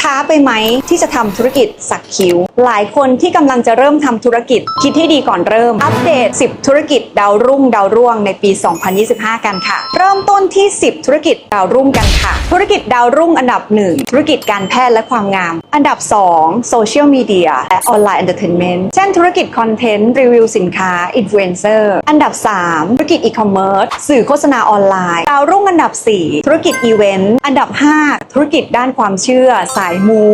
ช้าไปไหมที่จะทำธุรกิจสักคิ้ว หลายคนที่กำลังจะเริ่มทำธุรกิจ คิดให้ดีก่อนเริ่ม อัปเดต 10 ธุรกิจดาวรุ่งดาวร่วงในปี 2025 กันค่ะ เริ่มต้นที่ 10 ธุรกิจดาวรุ่งกันค่ะ ธุรกิจดาวรุ่งอันดับ1ธุรกิจการแพทย์และความงาม อันดับ2โซเชียลมีเดียและออนไลน์เอนเตอร์เทนเมนต์เช่นธุรกิจคอนเทนต์รีวิวสินค้าอินฟลูเอนเซอร์อันดับ 3 ธุรกิจอีคอมเมิร์ซสื่อโฆษณาออนไลน์ ดาวรุ่งอันดับ 4 ธุรกิจอีเวนต์อันดับ 5 ธุรกิจด้านความเชื่อ สายมู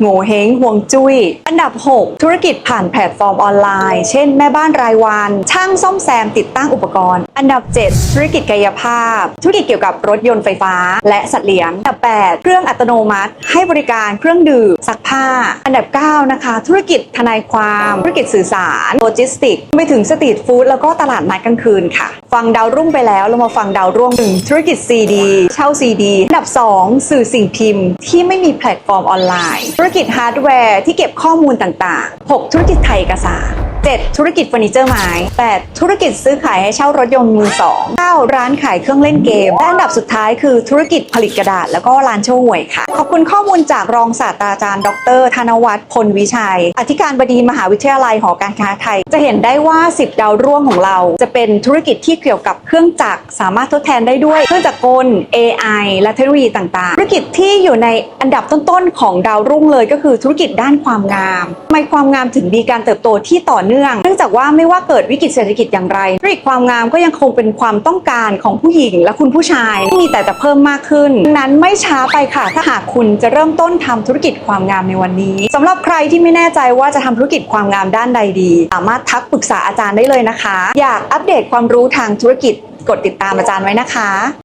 โง่เฮงห่วงจุ้ย อันดับ 6 ธุรกิจผ่านแพลตฟอร์มออนไลน์ เช่น แม่บ้านรายวันช่างซ่อมแซมติดตั้งอุปกรณ์ อันดับ 7 ธุรกิจกายภาพ ธุรกิจเกี่ยวกับรถยนต์ไฟฟ้า และสัตว์เลี้ยงอันดับ 8 เครื่องอัตโนมัติ ให้บริการเครื่องดื่มซักผ้า อันดับ 9 นะคะ ธุรกิจทนายความ ธุรกิจสื่อสารโลจิสติกส์ไปถึงสตรีทฟู้ดแล้วก็ตลาดนัดกลางคืนค่ะ ฟังดาวรุ่งไปแล้วเรามาฟังดาวร่วงหนึ่งธุรกิจ CD เช่า CD อันดับ 2 สื่อสิ่งพิมพ์ ที่ไม่มีแพลตฟอร์มออนไลน์ ธุรกิจฮาร์ดแวร์ที่เก็บข้อมูลต่างๆ 6 ธุรกิจไทยเอกสาร7ธุรกิจเฟอร์นิเจอร์ไม้ 8 ธุรกิจซื้อขายให้เช่ารถยนต์มือสอง 9 ร้านขายเครื่องเล่นเกม และอันดับสุดท้ายคือธุรกิจผลิตกระดาษ แล้วก็ร้านโชว์หวยค่ะ ขอบคุณข้อมูลจากรองศาสตราจารย์ ดร ธนวัฒน์พลวิชัย อธิการบดีมหาวิทยาลัยหอการค้าไทย จะเห็นได้ว่า 10 ดาวร่วงของเรา จะเป็นธุรกิจที่เกี่ยวกับเครื่องจักรสามารถทดแทนได้ด้วยเครื่องจักรกล AI และเทคโนโลยีต่างๆ ธุรกิจที่อยู่ในอันดับต้นๆของดาวรุ่งเลยก็คือธุรกิจด้านความงามทำไมความงามถึงมีการเติบโตที่ต่อเนื่อง เนื่องจากว่าไม่ว่าเกิดวิกฤตเศรษฐกิจอย่างไรธุรกิจความงามก็ยังคงเป็นความต้องการของผู้หญิงและคุณผู้ชายมีแต่จะเพิ่มมากขึ้นดังนั้นไม่ช้าไปค่ะ ถ้าหากคุณจะเริ่มต้นทำธุรกิจความงามในวันนี้สำหรับใครที่ไม่แน่ใจว่าจะทำธุรกิจความงามด้านใดดี สามารถทักปรึกษาอาจารย์ได้เลยนะคะ อยากอัปเดตความรู้ทางธุรกิจกดติดตามอาจารย์ไว้นะคะ